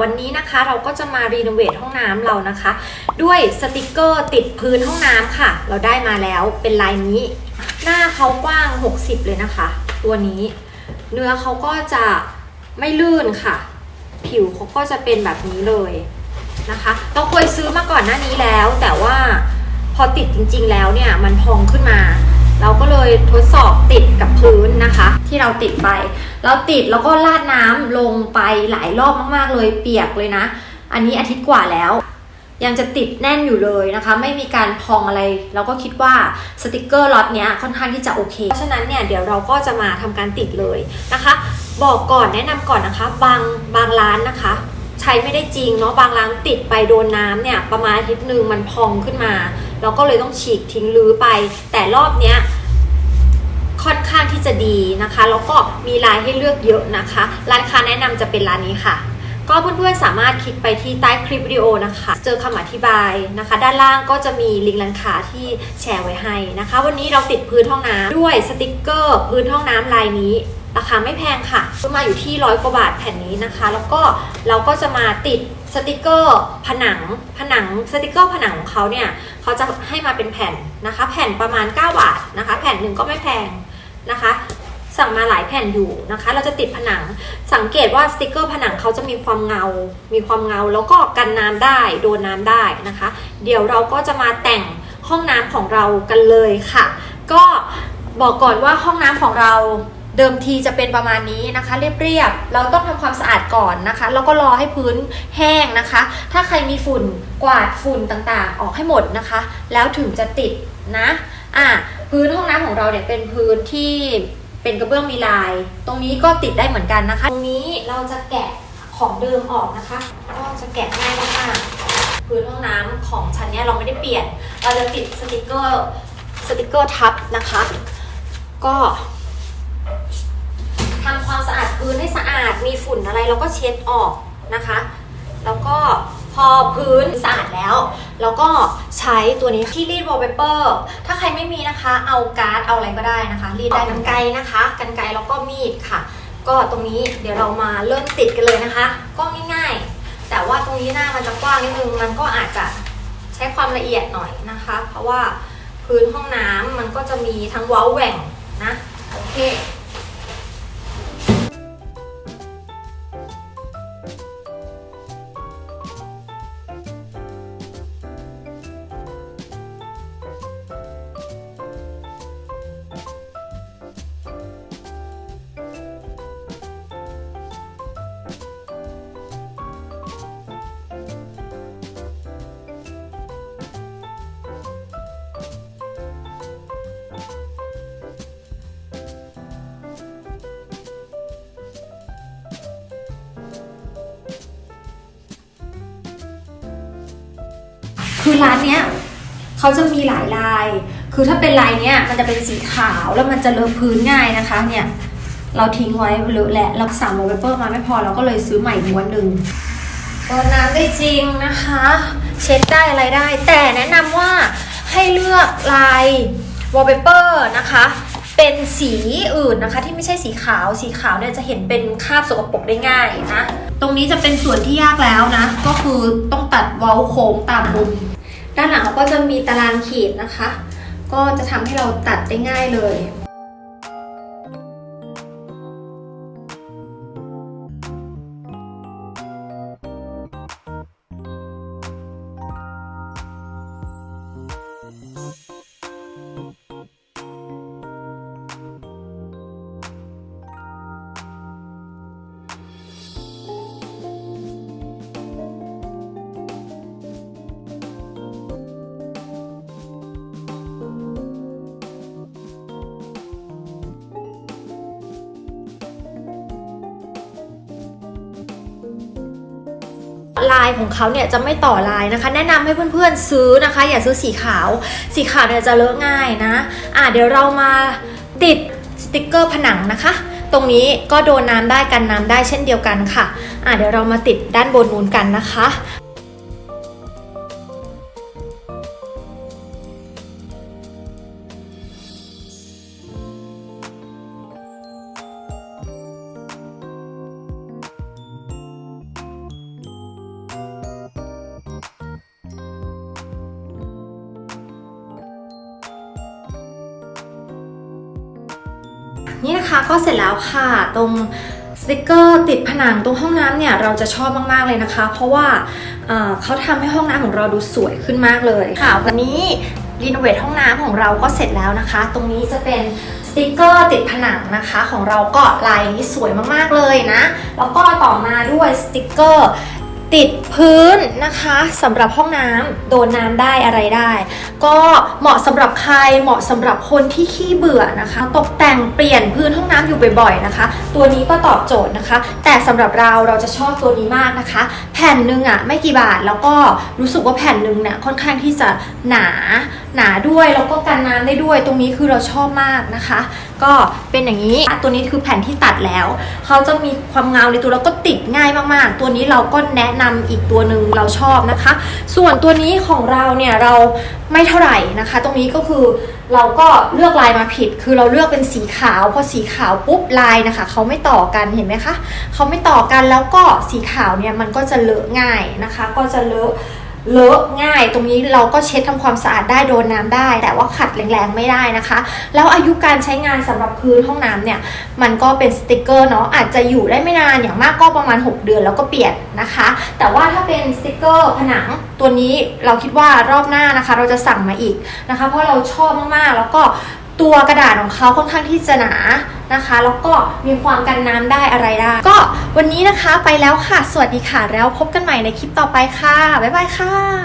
วันนี้นะคะเราก็จะมารีโนเวทห้องน้ำเรานะคะ ด้วยสติกเกอร์ติดพื้นห้องน้ำค่ะ เราได้มาแล้วเป็นลายนี้ หน้าเขากว้าง 60 เลยนะคะ ตัวนี้ เนื้อเขาก็จะไม่ลื่นค่ะ ผิวเขาก็จะเป็นแบบนี้เลยนะคะ เราเคยซื้อมาก่อนหน้านี้แล้ว แต่ว่าพอติดจริง ๆ แล้วเนี่ยมันพองขึ้นมา เราก็เลยทดสอบติดกับพื้นนะคะ ที่เราติดไป เราติดแล้วก็ราดน้ำลงไปหลายรอบมากๆเลยเปียกเลยนะ อันนี้อาทิตย์กว่าแล้ว ยังจะติดแน่นอยู่เลยนะคะ ไม่มีการพองอะไร เราก็คิดว่าสติกเกอร์ล็อตเนี้ยค่อนข้างที่จะโอเค เพราะฉะนั้นเนี่ยเดี๋ยวเราก็จะมาทำการติดเลยนะคะ บอกก่อนแนะนำก่อนนะคะ บางบางร้านนะคะใช้ไม่ได้จริงเนาะบางร้านติดไปโดนน้ำเนี่ยประมาณอาทิตย์หนึ่งมันพองขึ้นมา เราก็เลยต้องฉีกทิ้งรื้อไป แต่รอบเนี้ย ค่อนข้างที่จะดีนะคะ แล้วก็มีลายให้เลือกเยอะนะคะ ร้านค้าแนะนำจะเป็นร้านนี้ค่ะก็เพื่อนๆสามารถคลิกไปที่ใต้คลิปวิดีโอนะคะ เจอคำอธิบายนะคะ ด้านล่างก็จะมีลิงก์ร้านค้าที่แชร์ไว้ให้นะคะ วันนี้เราติดพื้นห้องน้ำด้วยสติกเกอร์ พื้นห้องน้ำลายนี้ ราคาไม่แพงค่ะซื้อมาอยู่ที่ร้อยกว่าบาทแผ่นนี้นะคะ แล้วก็เราก็จะมาติดสติกเกอร์ผนังผนังสติกเกอร์ผนังของเขาเนี่ยเขาจะให้มาเป็นแผ่นนะคะ แผ่นประมาณ 9 บาทนะคะ แผ่นหนึ่งก็ไม่แพง นะคะ สั่งมาหลายแผ่นอยู่นะคะ เราจะติดผนังสังเกตว่าสติกเกอร์ผนังเขาจะมีความเงา มีความเงาแล้วก็กันน้ำได้โดนน้ำได้นะคะ เดี๋ยวเราก็จะมาแต่งห้องน้ำของเรากันเลยค่ะ ก็บอกก่อนว่าห้องน้ำของเราเดิมทีจะเป็นประมาณนี้นะคะ เรียบๆ เราต้องทำความสะอาดก่อนนะคะ แล้วก็รอให้พื้นแห้งนะคะ ถ้าใครมีฝุ่นกวาดฝุ่นต่างๆ ออกให้หมดนะคะ แล้วถึงจะติดนะ อะ พื้นห้องน้ำของเราเนี่ยเป็นพื้นที่เป็นกระเบื้องมีลาย ตรงนี้ก็ติดได้เหมือนกันนะคะ ตรงนี้เราจะแกะของเดิมออกนะคะ ก็จะแกะง่ายมากๆพื้นห้องน้ำของชั้นเนี้ยเราไม่ได้เปลี่ยน เราจะติดสติกเกอร์สติกเกอร์ทับนะคะ ก็ทำความสะอาดพื้นให้สะอาดมีฝุ่นอะไรเราก็เช็ดออกนะคะ แล้วก็ พอพื้นสะอาดแล้ว แล้วก็ใช้ตัวนี้ที่รีดวอลเปเปอร์ถ้าใครไม่มีนะคะ เอาการ์ดเอาอะไรก็ได้นะคะ รีดได้กันไกรนะคะกันไกรแล้วก็มีดค่ะ ก็ตรงนี้เดี๋ยวเรามาเริ่มติดกันเลยนะคะ ก็ง่ายๆ แต่ว่าตรงนี้หน้ามันจะกว้างนิดนึงมันก็อาจจะใช้ความละเอียดหน่อยนะคะ เพราะว่าพื้นห้องน้ำมันก็จะมีทั้งว้าแหว่งนะโอเค คือร้านเนี้ยเขาจะมีหลายลาย คือถ้าเป็นลายเนี้ยมันจะเป็นสีขาวแล้วมันจะเลอะพื้นง่ายนะคะเนี่ยเราทิ้งไว้เลอะแหละเราสั่งโมเปเปอร์มาไม่พอเราก็เลยซื้อใหม่ม้วนหนึ่งเปิดน้ำได้จริงนะคะ เช็ดได้อะไรได้ แต่แนะนำว่าให้เลือกลายวอลเปเปอร์นะคะ เป็นสีอื่นนะคะที่ไม่ใช่สีขาว สีขาวเนี่ยจะเห็นเป็นคราบสกปรกได้ง่ายนะ ตรงนี้จะเป็นส่วนที่ยากแล้วนะ ก็คือต้องตัดเว้าโค้งตามมุม ด้านหลังก็จะมีตารางขีดนะคะ ก็จะทำให้เราตัดได้ง่ายเลย ลายของเขาเนี่ยจะไม่ต่อลายนะคะ แนะนำให้เพื่อนๆซื้อนะคะ อย่าซื้อสีขาว สีขาวเนี่ยจะเลอะง่ายนะอะเดี๋ยวเรามาติดสติกเกอร์ผนังนะคะ ตรงนี้ก็โดนน้ำได้กันน้ำได้เช่นเดียวกันค่ะอะเดี๋ยวเรามาติดด้านบนนู้นกันนะคะ นี่นะคะก็เสร็จแล้วค่ะตรงสติกเกอร์ติดผนังตรงห้องน้ำเนี่ยเราจะชอบมากๆเลยนะคะ เพราะว่าเเขาทำให้ห้องน้ำของเราดูสวยขึ้นมากเลยค่ะ วันนี้รีโนเวทห้องน้ำของเราก็เสร็จแล้วนะคะ ตรงนี้จะเป็นสติกเกอร์ติดผนังนะคะ ของเราก็ลายนี้สวยมากๆเลยนะ แล้วก็ต่อมาด้วยสติกเกอร์ ติดพื้นนะคะสำหรับห้องน้ำโดนน้ำได้อะไรได้ ก็เหมาะสำหรับใครเหมาะสำหรับคนที่ขี้เบื่อนะคะ ตกแต่งเปลี่ยนพื้นห้องน้ำอยู่บ่อยๆนะคะ ตัวนี้ก็ตอบโจทย์นะคะ แต่สำหรับเราเราจะชอบตัวนี้มากนะคะ แผ่นหนึ่งอะไม่กี่บาทแล้วก็รู้สึกว่าแผ่นหนึ่งเนี่ยค่อนข้างที่จะหนาหนาด้วยแล้วก็กันน้ำได้ด้วย ตรงนี้คือเราชอบมากนะคะ ก็เป็นอย่างนี้ตัวนี้คือแผ่นที่ตัดแล้วเขาจะมีความเงาในตัวแล้วก็ติดง่ายมากๆ ตัวนี้เราก็แนะนำอีกตัวหนึ่งเราชอบนะคะ ส่วนตัวนี้ของเราเนี่ยเราไม่เท่าไหร่นะคะ ตรงนี้ก็คือเราก็เลือกลายมาผิด คือเราเลือกเป็นสีขาวพอสีขาวปุ๊บลายนะคะเขาไม่ต่อกันเห็นไหมคะเขาไม่ต่อกันแล้วก็สีขาวเนี่ยมันก็จะเลอะง่ายนะคะ ก็จะเลอะ เลอะง่ายตรงนี้เราก็เช็ดทำความสะอาดได้โดนน้ำได้ แต่ว่าขัดแรงๆไม่ได้นะคะ แล้วอายุการใช้งานสำหรับพื้นห้องน้ำเนี่ยมันก็เป็นสติกเกอร์เนาะอาจจะอยู่ได้ไม่นานอย่างมากก็ประมาณ 6 เดือนแล้วก็เปลี่ยนนะคะ แต่ว่าถ้าเป็นสติกเกอร์ผนังตัวนี้เราคิดว่ารอบหน้านะคะ เราจะสั่งมาอีกนะคะ เพราะเราชอบมากๆแล้วก็ตัวกระดาษของเขาค่อนข้างที่จะหนา นะคะ แล้วก็มีความกันน้ำได้อะไรได้ ก็วันนี้นะคะไปแล้วค่ะ สวัสดีค่ะ แล้วพบกันใหม่ในคลิปต่อไปค่ะ บ๊ายบายค่ะ